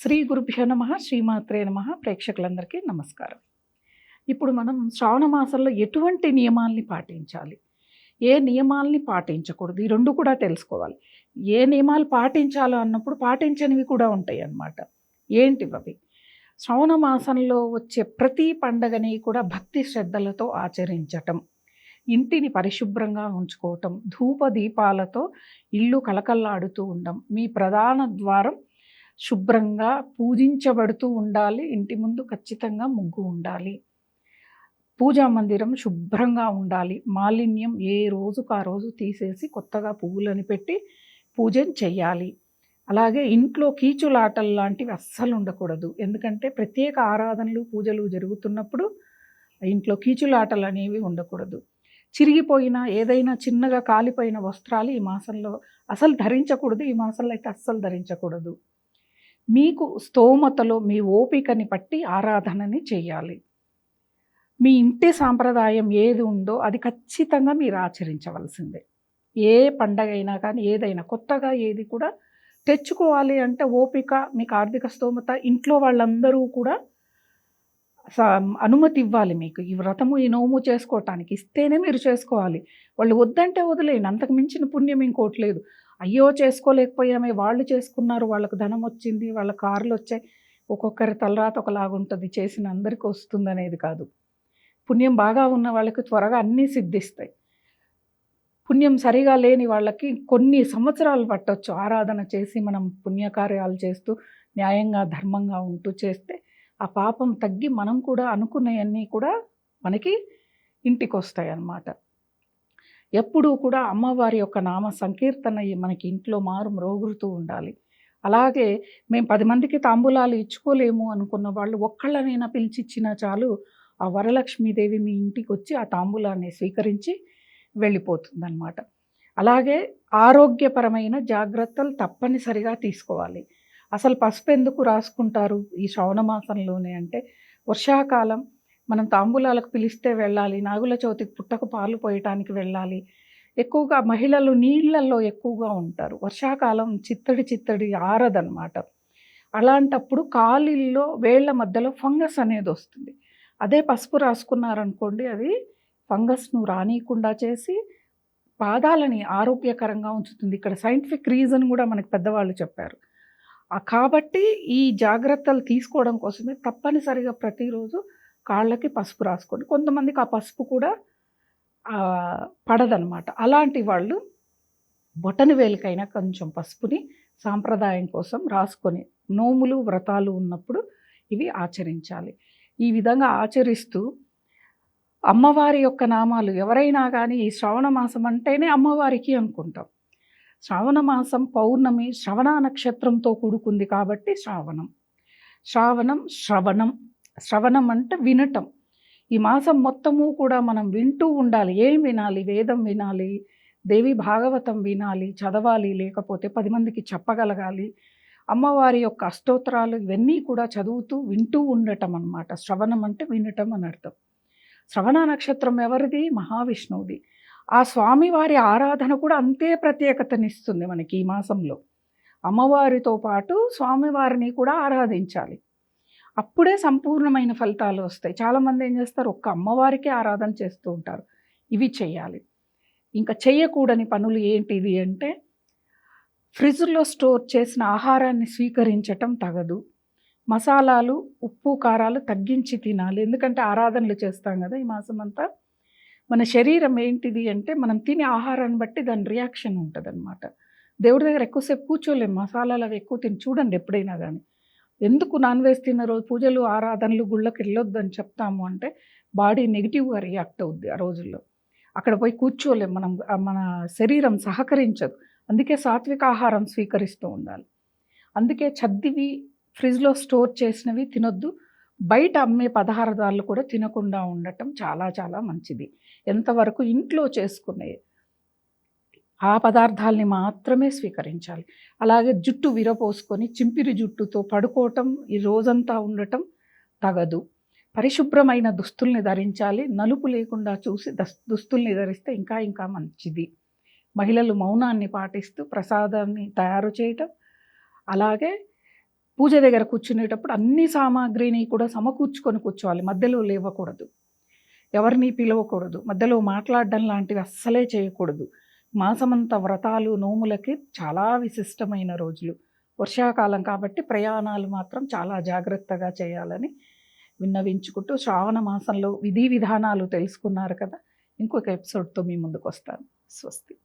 శ్రీ గురుభ్యో నమ శ్రీమాత్రే నమ ప్రేక్షకులందరికీ నమస్కారం. ఇప్పుడు మనం శ్రావణ మాసంలో ఎటువంటి నియమాల్ని పాటించాలి? ఏ నియమాల్ని పాటించకూడదు? ఈ రెండు కూడా తెలుసుకోవాలి. ఏ నియమాలు పాటించాలో అన్నప్పుడు పాటించనివి కూడా ఉంటాయి అన్నమాట ఏంటివి అవి శ్రావణ మాసంలో వచ్చే ప్రతి పండగని కూడా భక్తి శ్రద్ధలతో ఆచరించటం ఇంటిని పరిశుభ్రంగా ఉంచుకోవటం ధూప దీపాలతో ఇల్లు కలకల్లాడుతూ ఉండడం మీ ప్రధాన ద్వారం శుభ్రంగా పూజించబడుతూ ఉండాలి. ఇంటి ముందు ఖచ్చితంగా ముగ్గు ఉండాలి. పూజా మందిరం శుభ్రంగా ఉండాలి. మాలిన్యం ఏ రోజుకు ఆ రోజు తీసేసి కొత్తగా పువ్వులని పెట్టి పూజను చెయ్యాలి. అలాగే ఇంట్లో కీచులాటలు లాంటివి అస్సలు ఉండకూడదు. ఎందుకంటే ప్రత్యేక ఆరాధనలు పూజలు జరుగుతున్నప్పుడు ఇంట్లో కీచులాటలు అనేవి ఉండకూడదు. చిరిగిపోయిన ఏదైనా చిన్నగా కాలిపోయిన వస్త్రాలు ఈ మాసంలో అసలు ధరించకూడదు. ఈ మాసంలో అయితే అస్సలు ధరించకూడదు. మీకు స్తోమతలో మీ ఓపికని బట్టి ఆరాధనని చేయాలి. మీ ఇంటి సాంప్రదాయం ఏది ఉందో అది ఖచ్చితంగా మీరు ఆచరించవలసిందే. ఏ పండగ అయినా కానీ ఏదైనా కొత్తగా ఏది కూడా తెచ్చుకోవాలి అంటే ఓపిక మీకు ఆర్థిక స్తోమత ఇంట్లో వాళ్ళందరూ కూడా అనుమతి ఇవ్వాలి మీకు. ఈ వ్రతము ఈ నోము చేసుకోవటానికి ఇస్తేనే మీరు చేసుకోవాలి. వాళ్ళు వద్దంటే వదిలేయండి. అంతకు మించిన పుణ్యం ఇంకోటి లేదు. అయ్యో చేసుకోలేకపోయామే వాళ్ళు చేసుకున్నారు వాళ్ళకు ధనం వచ్చింది వాళ్ళ కార్లు వచ్చాయి. ఒక్కొక్కరి తలరాత ఒకలాగా ఉంటుంది చేసిన అందరికి వస్తుంది అనేది కాదు. పుణ్యం బాగా ఉన్న వాళ్ళకి త్వరగా అన్నీ సిద్ధిస్తాయి. పుణ్యం సరిగా లేని వాళ్ళకి కొన్ని సంవత్సరాలు పట్టవచ్చు ఆరాధన చేసి మనం పుణ్యకార్యాలు చేస్తూ న్యాయంగా ధర్మంగా ఉంటూ చేస్తే ఆ పాపం తగ్గి మనం కూడా అనుకున్నవన్నీ కూడా మనకి ఇంటికి వస్తాయి అన్నమాట ఎప్పుడూ కూడా అమ్మవారి యొక్క నామ సంకీర్తన మనకి ఇంట్లో మారు మ్రోగురుతూ ఉండాలి. అలాగే మేము పది మందికి తాంబూలాలు ఇచ్చుకోలేము అనుకున్న వాళ్ళు ఒక్కళ్ళనైనా పిలిచిచ్చినా చాలు ఆ వరలక్ష్మీదేవి మీ ఇంటికి వచ్చి ఆ తాంబూలాన్ని స్వీకరించి వెళ్ళిపోతుందన్నమాట. అలాగే ఆరోగ్యపరమైన జాగ్రత్తలు తప్పనిసరిగా తీసుకోవాలి. అసలు పసుపు ఎందుకు రాసుకుంటారు ఈ శ్రవణ మాసంలోనే అంటే? వర్షాకాలం మనం తాంబూలాలకు పిలిస్తే వెళ్ళాలి నాగుల చవితికి పుట్టకు పాలు పోయటానికి వెళ్ళాలి. ఎక్కువగా మహిళలు నీళ్ళల్లో ఎక్కువగా ఉంటారు. వర్షాకాలం చిత్తడి చిత్తడి ఆరదనమాట అలాంటప్పుడు కాలిల్లో వేళ్ళ మధ్యలో ఫంగస్ అనేది వస్తుంది. అదే పసుపు రాసుకున్నారనుకోండి అది ఫంగస్ను రానియకుండా చేసి పాదాలని ఆరోగ్యకరంగా ఉంచుతుంది. ఇక్కడ సైంటిఫిక్ రీజన్ కూడా మనకి పెద్దవాళ్ళు చెప్పారు. కాబట్టి ఈ జాగ్రత్తలు తీసుకోవడం కోసమే తప్పనిసరిగా ప్రతిరోజు కాళ్ళకి పసుపు రాసుకోండి. కొంతమందికి ఆ పసుపు కూడా పడదనమాట. అలాంటి వాళ్ళు బొటన వేలికైనా కొంచెం పసుపుని సాంప్రదాయం కోసం రాసుకొని నోములు వ్రతాలు ఉన్నప్పుడు ఇవి ఆచరించాలి. ఈ విధంగా ఆచరిస్తూ అమ్మవారి యొక్క నామాలు ఎవరైనా కానీ ఈ శ్రవణ మాసం అంటేనే అమ్మవారికి అనుకుంటాం. శ్రావణ మాసం పౌర్ణమి శ్రవణ నక్షత్రంతో కూడుకుంది కాబట్టి శ్రావణం. శ్రావణం శ్రవణం శ్రవణం అంటే వినటం. ఈ మాసం మొత్తము కూడా మనం వింటూ ఉండాలి. ఏం వినాలి? వేదం వినాలి? దేవి భాగవతం వినాలి? చదవాలి? లేకపోతే పది మందికి చెప్పగలగాలి? అమ్మవారి యొక్క అష్టోత్తరాలు ఇవన్నీ కూడా చదువుతూ వింటూ ఉండటం అన్నమాట. శ్రవణం అంటే వినటం అని అర్థం. శ్రవణ నక్షత్రం ఎవరిది? మహావిష్ణువుది. ఆ స్వామివారి ఆరాధన కూడా అంతే ప్రత్యేకతనిస్తుంది మనకి ఈ మాసంలో. అమ్మవారితో పాటు స్వామివారిని కూడా ఆరాధించాలి. అప్పుడే సంపూర్ణమైన ఫలితాలు వస్తాయి. చాలామంది ఏం చేస్తారు? ఒక్క అమ్మవారికే ఆరాధన చేస్తూ ఉంటారు. ఇవి చేయాలి. ఇంకా చేయకూడని పనులు ఏంటిది అంటే ఫ్రిడ్జ్లో స్టోర్ చేసిన ఆహారాన్ని స్వీకరించటం తగదు. మసాలాలు ఉప్పు కారాలు తగ్గించి తినాలి. ఎందుకంటే ఆరాధనలు చేస్తాం కదా ఈ మాసం అంతా మన శరీరం ఏంటిది అంటే మనం తినే ఆహారాన్ని బట్టి దాని రియాక్షన్ ఉంటుంది అనమాట దేవుడి దగ్గర ఎక్కువసేపు కూర్చోలేము మసాలాలు అవి ఎక్కువ తిని చూడండి ఎప్పుడైనా కానీ ఎందుకు నాన్ వెజ్ తిన్న రోజు పూజలు ఆరాధనలు గుళ్ళకి వెళ్ళొద్దని చెప్తాము అంటే బాడీ నెగిటివ్గా రియాక్ట్ అవుద్ది ఆ రోజుల్లో. అక్కడ పోయి కూర్చోలేం మనం మన శరీరం సహకరించదు. అందుకే సాత్విక ఆహారం స్వీకరిస్తూ ఉండాలి. అందుకే చద్దివి ఫ్రిడ్జ్లో స్టోర్ చేసినవి తినొద్దు. బయట అమ్మే పదార్థాలు కూడా తినకుండా ఉండటం చాలా చాలా మంచిది. ఎంతవరకు ఇంట్లో చేసుకునే ఆ పదార్థాలని మాత్రమే స్వీకరించాలి. అలాగే జుట్టు విరపోసుకొని చింపిరి జుట్టుతో పడుకోవటం ఈ రోజంతా ఉండటం తగదు. పరిశుభ్రమైన దుస్తుల్ని ధరించాలి. నలుపు లేకుండా చూసి దస్ దుస్తుల్ని ధరిస్తే ఇంకా ఇంకా మంచిది. మహిళలు మౌనాన్ని పాటిస్తూ ప్రసాదాన్ని తయారు చేయటం. అలాగే పూజ దగ్గర కూర్చునేటప్పుడు అన్ని సామాగ్రిని కూడా సమకూర్చుకొని కూర్చోవాలి. మధ్యలో లేవకూడదు. ఎవరిని పిలవకూడదు. మధ్యలో మాట్లాడడం లాంటివి అస్సలే చేయకూడదు. మాసమంత వ్రతాలు నోములకి చాలా విశిష్టమైన రోజులు. వర్షాకాలం కాబట్టి ప్రయాణాలు మాత్రం చాలా జాగ్రత్తగా చేయాలని విన్నవించుకుంటూ శ్రావణ మాసంలో విధి విధానాలు తెలుసుకున్నారు కదా. ఇంకొక ఎపిసోడ్తో మీ ముందుకు వస్తాను స్వస్తి.